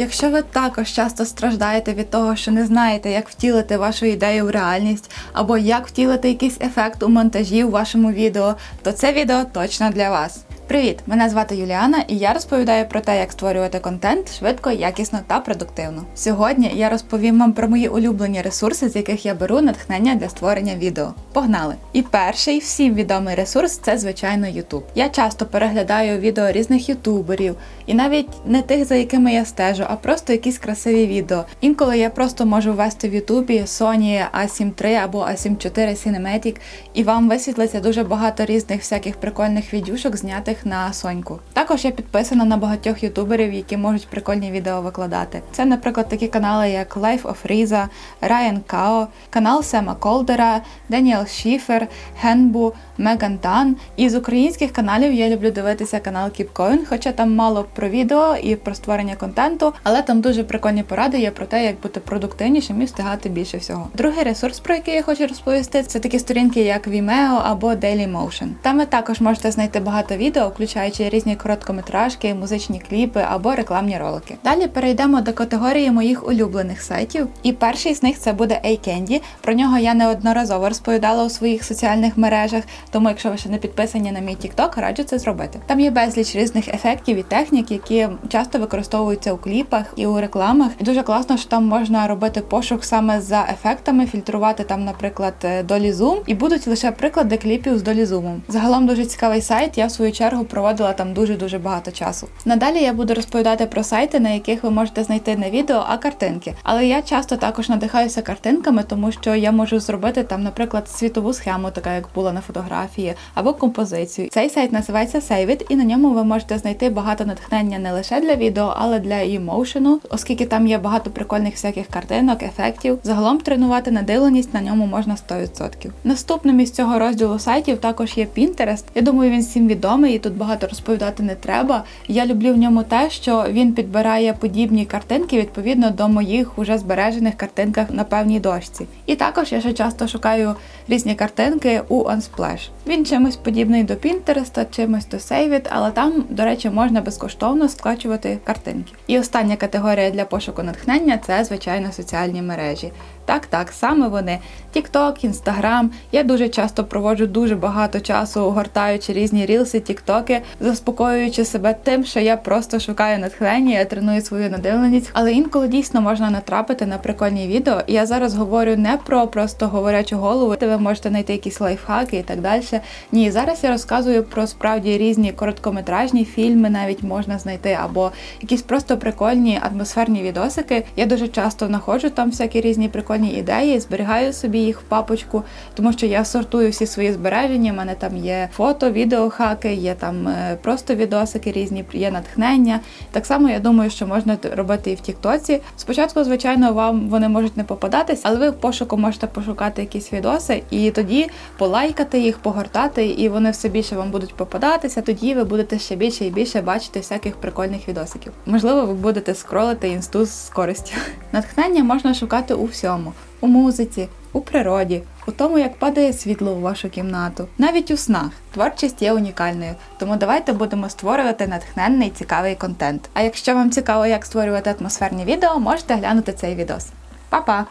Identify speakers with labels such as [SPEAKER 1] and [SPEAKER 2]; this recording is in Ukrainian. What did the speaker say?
[SPEAKER 1] Якщо ви також часто страждаєте від того, що не знаєте, як втілити вашу ідею в реальність, або як втілити якийсь ефект у монтажі у вашому відео, то це відео точно для вас. Привіт! Мене звати Юліана, і я розповідаю про те, як створювати контент швидко, якісно та продуктивно. Сьогодні я розповім вам про мої улюблені ресурси, з яких я беру натхнення для створення відео. Погнали! І перший всім відомий ресурс це звичайно YouTube. Я часто переглядаю відео різних ютуберів, і навіть не тих, за якими я стежу, а просто якісь красиві відео. Інколи я просто можу ввести в Ютубі Sony A7 III або A7 IV Cinematic, і вам висвітлиться дуже багато різних всяких прикольних відюшок, знятих на Соньку. Також я підписана на багатьох ютуберів, які можуть прикольні відео викладати. Це, наприклад, такі канали, як Life of Riza, Ryan Kao, канал Сема Колдера, Деніел Шіфер, Генбу, Меган Тан. І з українських каналів я люблю дивитися канал KeepCoin, хоча там мало про відео і про створення контенту, але там дуже прикольні поради є про те, як бути продуктивнішим і встигати більше всього. Другий ресурс, про який я хочу розповісти, це такі сторінки, як Vimeo або Dailymotion. Там ви також можете знайти багато відео, включаючи різні короткометражки, музичні кліпи або рекламні ролики. Далі перейдемо до категорії моїх улюблених сайтів. І перший з них це буде iCandy. Про нього я неодноразово розповідала у своїх соціальних мережах, тому якщо ви ще не підписані на мій TikTok, раджу це зробити. Там є безліч різних ефектів і технік, які часто використовуються у кліпах і у рекламах. І дуже класно, що там можна робити пошук саме за ефектами, фільтрувати там, наприклад, е, долі зум, і будуть лише приклади кліпів з долі зумом. Загалом дуже цікавий сайт. Я в свою чергу проводила там дуже дуже багато часу. Надалі я буду розповідати про сайти, на яких ви можете знайти не відео, а картинки. Але я часто також надихаюся картинками, тому що я можу зробити там, наприклад, світову схему, така як була на фотографії, або композицію. Цей сайт називається Save і на ньому ви можете знайти багато натхнення не лише для відео, але для емоушену, оскільки там є багато прикольних всяких картинок, ефектів. Загалом тренувати надивленість на ньому можна 100%. Наступним із цього розділу сайтів також є Pinterest. Я думаю, він всім відомий і тут багато розповідати не треба. Я люблю в ньому те, що він підбирає подібні картинки відповідно до моїх уже збережених картинках на певній дошці. І також я ще часто шукаю різні картинки у Unsplash. Він чимось подібний до Pinterest, чимось до Save але там, до речі, можна безкоштовно склачувати картинки. І остання категорія для пошуку натхнення це звичайно соціальні мережі. Так, так, саме вони. TikTok, Instagram. Я дуже часто проводжу дуже багато часу, гортаючи різні рілси, тіктоки, заспокоюючи себе тим, що я просто шукаю натхнення, я треную свою надивленість. Але інколи дійсно можна натрапити на прикольні відео. І я зараз говорю не про просто говорячу голову, де ви можете знайти якісь лайфхаки і так далі. Ні, зараз я розказую про справді різні короткометражні фільми, навіть можна знайти, або якісь просто прикольні атмосферні відосики. Я дуже часто знаходжу там всякі різні прикольні ідеї, зберігаю собі їх в папочку, тому що я сортую всі свої збереження. У мене там є фото, відеохаки, є там е, просто відосики різні, є натхнення. Так само я думаю, що можна робити і в Тіктоці. Спочатку, звичайно, вам вони можуть не попадатись, але ви в пошуку можете пошукати якісь відоси і тоді полайкати їх, погортати, і вони все більше вам будуть попадатися. Тоді ви будете ще більше і більше бачити всяких прикольних відосиків. Можливо, ви будете скролити інсту з користю. Натхнення можна шукати у всьому: у музиці, у природі, у тому, як падає світло у вашу кімнату, навіть у снах. Творчість є унікальною, тому давайте будемо створювати натхненний цікавий контент. А якщо вам цікаво, як створювати атмосферні відео, можете глянути цей відос. Па-па!